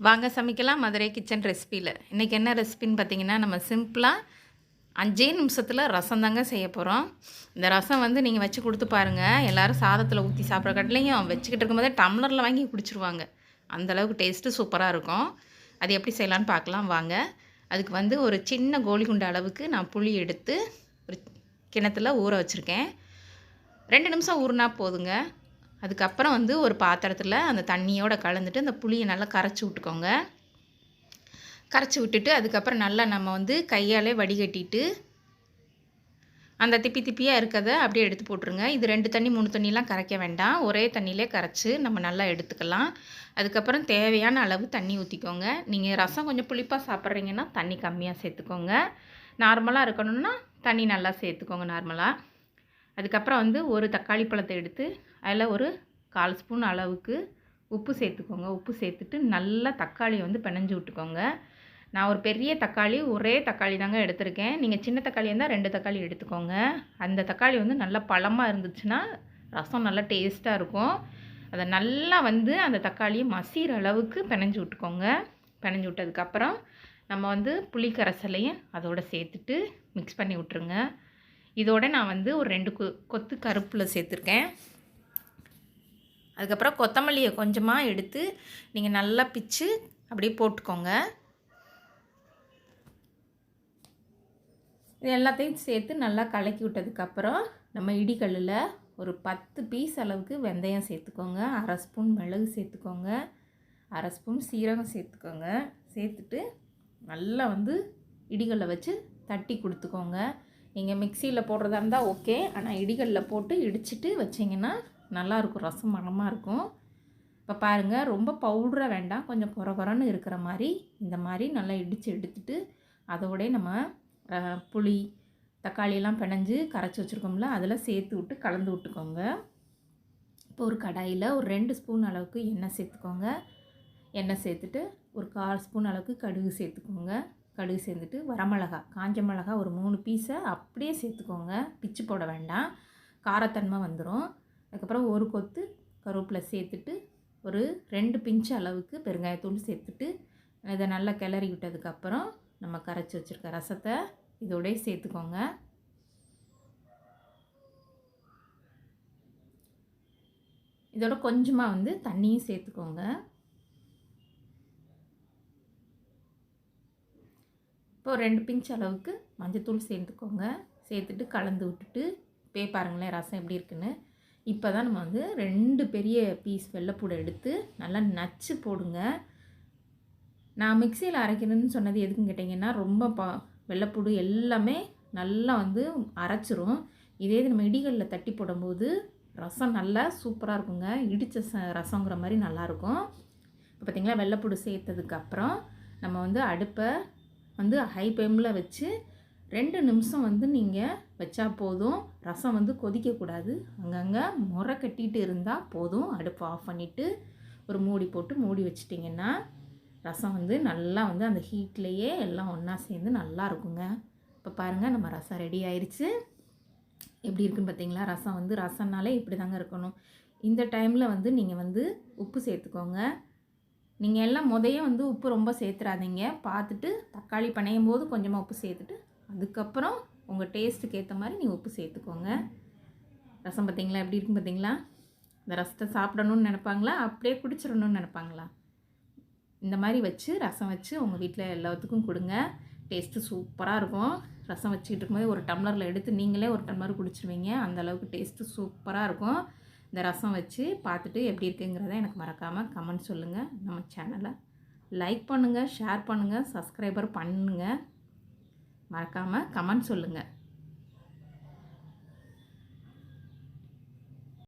வாங்க சமைக்கலாம் மதுரை கிச்சன் ரெசிபியில் இன்றைக்கி என்ன ரெசிபின்னு பார்த்தீங்கன்னா நம்ம சிம்பிளாக அஞ்சே நிமிஷத்தில் ரசம் தாங்க செய்ய போகிறோம் இந்த ரசம் வந்து நீங்கள் வச்சு கொடுத்து பாருங்கள் எல்லோரும் சாதத்தில் ஊற்றி சாப்பிட்ற கட்டிலையும் வச்சுக்கிட்டு இருக்கும்போதே டம்ளரில் வாங்கி குடிச்சிருவாங்க. அந்தளவுக்கு டேஸ்ட்டு சூப்பராக இருக்கும். அது எப்படி செய்யலான்னு பார்க்கலாம் வாங்க. அதுக்கு வந்து ஒரு சின்ன கோழி குண்டு அளவுக்கு நான் புளி எடுத்து ஒரு கிணத்துல ஊற வச்சுருக்கேன். ரெண்டு நிமிஷம் ஊறினா போதுங்க. அதுக்கப்புறம் வந்து ஒரு பாத்திரத்தில் அந்த தண்ணியோடு கலந்துட்டு அந்த புளியை நல்லா கரைச்சி விட்டுக்கோங்க. கரைச்சி விட்டுட்டு அதுக்கப்புறம் நல்லா நம்ம வந்து கையாலே வடிகட்டிட்டு அந்த திப்பி திப்பியாக இருக்கிறத அப்படியே எடுத்து போட்டுருங்க. இது ரெண்டு தண்ணி மூணு தண்ணிலாம் கரைக்க வேண்டாம். ஒரே தண்ணியிலே கரைச்சி நம்ம நல்லா எடுத்துக்கலாம். அதுக்கப்புறம் தேவையான அளவு தண்ணி ஊற்றிக்கோங்க நீங்கள் ரசம் கொஞ்சம் புளிப்பாக சாப்பிட்றீங்கன்னா தண்ணி கம்மியாக சேர்த்துக்கோங்க. நார்மலாக இருக்கணும்னா தண்ணி நல்லா சேர்த்துக்கோங்க நார்மலாக அதுக்கப்புறம் வந்து ஒரு தக்காளி பழத்தை எடுத்து அதில் ஒரு கால் ஸ்பூன் அளவுக்கு உப்பு சேர்த்துக்கோங்க. உப்பு சேர்த்துட்டு நல்லா தக்காளியை வந்து பிணைஞ்சு விட்டுக்கோங்க. நான் ஒரு பெரிய தக்காளி ஒரே தக்காளி தாங்க எடுத்திருக்கேன். நீங்கள் சின்ன தக்காளி இருந்தால் ரெண்டு தக்காளி எடுத்துக்கோங்க. அந்த தக்காளி வந்து நல்லா பழமாக இருந்துச்சுன்னா ரசம் நல்லா டேஸ்ட்டாக இருக்கும். அதை நல்லா வந்து அந்த தக்காளியை மசிகிற அளவுக்கு பிணைஞ்சு விட்டுக்கோங்க. பிணைஞ்சு விட்டதுக்கப்புறம் நம்ம வந்து புளிக்கரைசலையும் அதோட அதோடு சேர்த்துட்டு மிக்ஸ் பண்ணி விட்ருங்க இதோட நான் வந்து ஒரு ரெண்டு கொ கொத்து கருப்பில் சேர்த்துருக்கேன். அதுக்கப்புறம் கொத்தமல்லியை கொஞ்சமாக எடுத்து நீங்கள் நல்லா பிச்சு அப்படியே போட்டுக்கோங்க. இது எல்லாத்தையும் சேர்த்து நல்லா கலக்கி விட்டதுக்கப்புறம் நம்ம இடிக்கல்லில் ஒரு பத்து பீஸ் அளவுக்கு வெந்தயம் சேர்த்துக்கோங்க. அரை ஸ்பூன் மிளகு சேர்த்துக்கோங்க. அரை ஸ்பூன் சீரகம் சேர்த்துக்கோங்க. சேர்த்துட்டு நல்லா வந்து இடிகளில் வச்சு தட்டி கொடுத்துக்கோங்க. நீங்கள் மிக்சியில் போடுறதா இருந்தால் ஓகே. ஆனால் இடிகளில் போட்டு இடிச்சிட்டு வச்சிங்கன்னா நல்லாயிருக்கும். ரசம் மரமாக இருக்கும். இப்போ பாருங்கள் ரொம்ப பவுடராக வேண்டாம். கொஞ்சம் குறை குறைன்னு இருக்கிற மாதிரி இந்த மாதிரி நல்லா இடித்து எடுத்துட்டு அதோடய நம்ம புளி தக்காளியெல்லாம் பிணைஞ்சு கரைச்சி வச்சுருக்கோம்ல அதில் சேர்த்து விட்டு கலந்து விட்டுக்கோங்க. இப்போ ஒரு கடாயில் ஒரு ரெண்டு ஸ்பூன் அளவுக்கு எண்ணெய் சேர்த்துக்கோங்க. எண்ணெய் சேர்த்துட்டு ஒரு கால் ஸ்பூன் அளவுக்கு கடுகு சேர்த்துக்கோங்க. கடுகு சேர்ந்துட்டு வரமிளகா காஞ்ச மிளகா ஒரு மூணு பீஸை அப்படியே சேர்த்துக்கோங்க. பிச்சு போட வேண்டாம். காரத்தன்மை வந்துடும் அதுக்கப்புறம் ஒரு கொத்து கருவேப்பிலை சேர்த்துட்டு ஒரு ரெண்டு பிஞ்சு அளவுக்கு பெருங்காயத்தூள் சேர்த்துட்டு இதை நல்லா கிளறி விட்டதுக்கப்புறம் நம்ம கரைச்சி வச்சுருக்க ரசத்தை இதோடய சேர்த்துக்கோங்க. இதோட கொஞ்சமாக வந்து தண்ணியும் சேர்த்துக்கோங்க. இப்போ ரெண்டு பிஞ்ச் அளவுக்கு மஞ்சத்தூள் சேர்த்துக்கோங்க. சேர்த்துட்டு கலந்து விட்டுட்டு பே பாருங்களேன் ரசம் எப்படி இருக்குன்னு. இப்போ தான் நம்ம வந்து ரெண்டு பெரிய பீஸ் வெள்ளைப்பூடை எடுத்து நல்லா நச்சு போடுங்க. நான் மிக்சியில் அரைக்கணும்னு சொன்னது எதுக்குன்னு கேட்டிங்கன்னா ரொம்ப பா வெள்ளைப்பூடு எல்லாமே நல்லா வந்து அரைச்சிரும். இதே இது நம்ம இடிகளில் தட்டி போடும்போது ரசம் நல்லா சூப்பராக இருக்குங்க. இடித்த ச ரசங்கிற மாதிரி நல்லாயிருக்கும் இப்போ பார்த்திங்களா வெள்ளைப்பூடு சேர்த்ததுக்கப்புறம் நம்ம வந்து அடுப்பை வந்து ஹை ஃப்ளேமில் வச்சு ரெண்டு நிமிஷம் வந்து நீங்கள் வச்சா போதும். ரசம் வந்து கொதிக்கக்கூடாது. அங்கங்கே முறை கட்டிகிட்டு இருந்தால் போதும். அடுப்பை ஆஃப் பண்ணிவிட்டு ஒரு மூடி போட்டு மூடி வச்சிட்டிங்கன்னா ரசம் வந்து நல்லா வந்து அந்த ஹீட்லேயே எல்லாம் ஒன்றா சேர்ந்து நல்லா இருக்குங்க. இப்போ பாருங்கள் நம்ம ரசம் ரெடி ஆயிடுச்சு எப்படி இருக்குன்னு பார்த்தீங்களா ரசம் வந்து ரசம்னாலே இப்படி தாங்க இருக்கணும். இந்த டைமில் வந்து நீங்கள் வந்து உப்பு சேர்த்துக்கோங்க. நீங்கள் எல்லாம் முதைய வந்து உப்பு ரொம்ப சேர்த்துறாதீங்க. பார்த்துட்டு தக்காளி பனையும் போது கொஞ்சமாக உப்பு சேர்த்துட்டு அதுக்கப்புறம் உங்கள் டேஸ்ட்டுக்கு ஏற்ற மாதிரி நீங்கள் உப்பு சேர்த்துக்கோங்க. ரசம் பார்த்தீங்களா எப்படி இருக்கும் பார்த்தீங்களா இந்த ரசத்தை சாப்பிடணும்னு நினப்பாங்களா? அப்படியே குடிச்சிடணும்னு நினப்பாங்களா? இந்த மாதிரி வச்சு ரசம் வச்சு உங்கள் வீட்டில் எல்லாத்துக்கும் கொடுங்க. டேஸ்ட்டு சூப்பராக இருக்கும். ரசம் வச்சுக்கிட்டு இருக்கும்போது ஒரு டம்ளரில் எடுத்து நீங்களே ஒரு டம்ளர் குடிச்சிருவீங்க. அந்த அளவுக்கு டேஸ்ட்டு சூப்பராக இருக்கும். இந்த ரசம் வச்சு பார்த்துட்டு எப்படி இருக்குங்கிறத எனக்கு மறக்காமல் கமெண்ட் சொல்லுங்கள் நம்ம சேனலை லைக் பண்ணுங்கள் ஷேர் பண்ணுங்கள் சப்ஸ்கிரைபர் பண்ணுங்கள் மறக்காமல் கமெண்ட் சொல்லுங்கள்